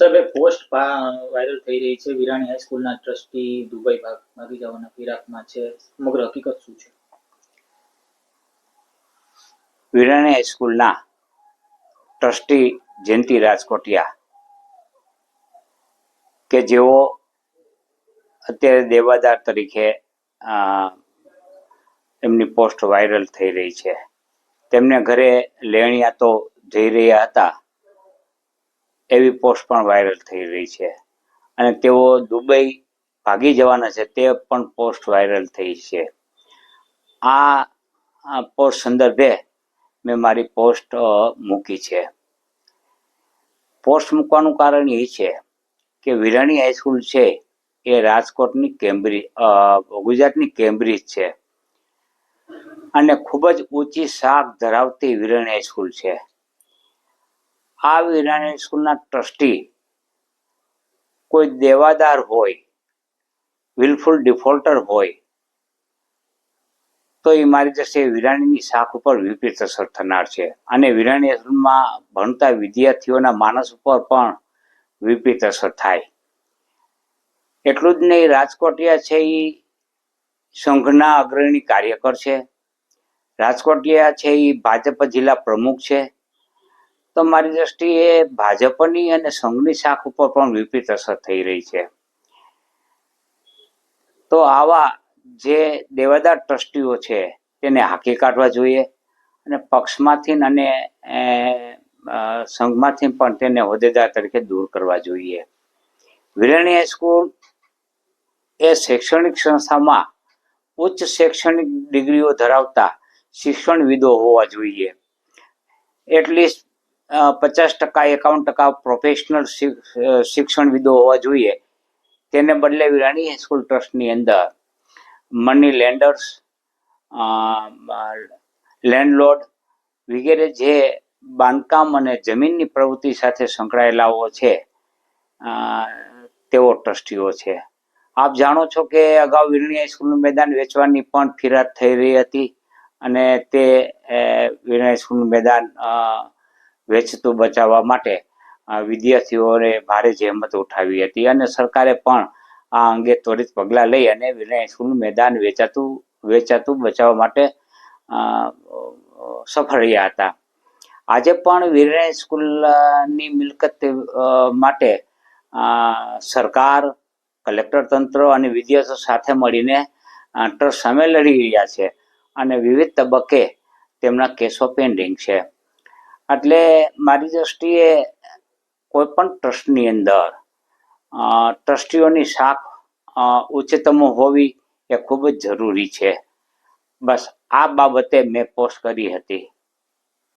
સાહેબ એક post viral થઈ રહી છે. વિરાણી હાઈસ્કૂલના ટ્રસ્ટી દુબઈ ભાગ, ભાગી જવાના ફિરાકમાં છે. સમગ્ર હકીકત શું છે? વિરાણી હાઈસ્કૂલના ટ્રસ્ટી જયંતિ રાજકોટિયા કે જેઓ અત્યારે દેવાદાર તરીકે એમની પોસ્ટ વાયરલ થઈ રહી છે. તેમને ઘરે લેણિયા તો જઈ રહ્યા હતા. એવી પોસ્ટ પણ વાયરલ થઈ રહી છે. અને તેઓ દુબઈ ભાગી જવાના છે, તે પણ પોસ્ટ વાયરલ થઈ છે. આ પોસ્ટ સંદર્ભે મેં મારી પોસ્ટ મૂકી છે. પોસ્ટ મૂકવાનું કારણ એ છે કે વિરાણી હાઈસ્કૂલ છે, એ રાજકોટની કેમ્બ્રિજ ગુજરાતની કેમ્બ્રિજ છે. અને ખૂબ જ ઊંચી શાખ ધરાવતી વિરાણી હાઈસ્કૂલ છે. આ વિરાણી સ્કૂલના ટ્રસ્ટી કોઈ દેવાદાર હોય વિલફુલ ડિફોલ્ટર હોય, તો એ મારી દ્રષ્ટિએ વિરાણીની શાખ ઉપર વિપરીત અસર થનાર છે. અને વિરાણી હાઈસ્કૂલમાં ભણતા વિદ્યાર્થીઓના માનસ ઉપર પણ વિપરીત અસર થાય. એટલું જ નહીં, રાજકોટિયા છે એ સંઘના અગ્રણી કાર્યકર છે. રાજકોટિયા છે એ ભાજપ જિલ્લા પ્રમુખ છે. તો મારી દ્રષ્ટિએ ભાજપની અને સંઘની શાખ ઉપર પણ વિપરીત અસર થઈ રહી છે. તો આવા જે દેવાદાર ટ્રસ્ટીઓ છે, તેને હાંકી કાઢવા જોઈએ અને પક્ષમાંથી અને સંઘમાંથી પણ તેને હોદ્દેદાર તરીકે દૂર કરવા જોઈએ. વિરણી હાઈસ્કૂલ એ શૈક્ષણિક સંસ્થામાં ઉચ્ચ શૈક્ષણિક ડિગ્રીઓ ધરાવતા શિક્ષણવિદો હોવા જોઈએ. એટલીસ્ટ પચાસ ટકા એકાવન ટકા પ્રોફેશનલ શિક્ષણવિદો હોવા જોઈએ. તેને બદલે વિરાણી હાઈસ્કૂલ ટ્રસ્ટની અંદર મની લેન્ડર્સ લેન્ડલોર્ડ વગેરે જે બાંધકામ અને જમીનની પ્રવૃત્તિ સાથે સંકળાયેલાઓ છે તેઓ ટ્રસ્ટીઓ છે. આપ જાણો છો કે અગાઉ વિરણી હાઈસ્કૂલનું મેદાન વેચવાની પણ ફિરાદ થઈ રહી હતી અને તે વિરણી હાઈસ્કૂલનું મેદાન વેચતું બચાવવા માટે વિદ્યાર્થીઓએ ભારે જહેમત ઉઠાવી હતી અને સરકારે પણ આ અંગે ત્વરિત પગલાં લઈ અને હાઈસ્કૂલનું મેદાન વેચાતું વેચાતું બચાવવા માટે સફળ રહ્યા હતા. આજે પણ વિરણી સ્કૂલની મિલકત માટે સરકાર, કલેક્ટર તંત્ર અને વિદ્યાર્થીઓ સાથે મળીને ટ્રસ્ટ સામે લડી રહ્યા છે અને વિવિધ તબક્કે તેમના કેસો પેન્ડિંગ છે. એટલે મારી દ્રષ્ટિએ કોઈ પણ ટ્રસ્ટની અંદર ટ્રસ્ટીઓની શાખ ઉચ્ચતમ હોવી એ ખૂબ જ જરૂરી છે. બસ આ બાબતે મેં પોસ્ટ કરી હતી.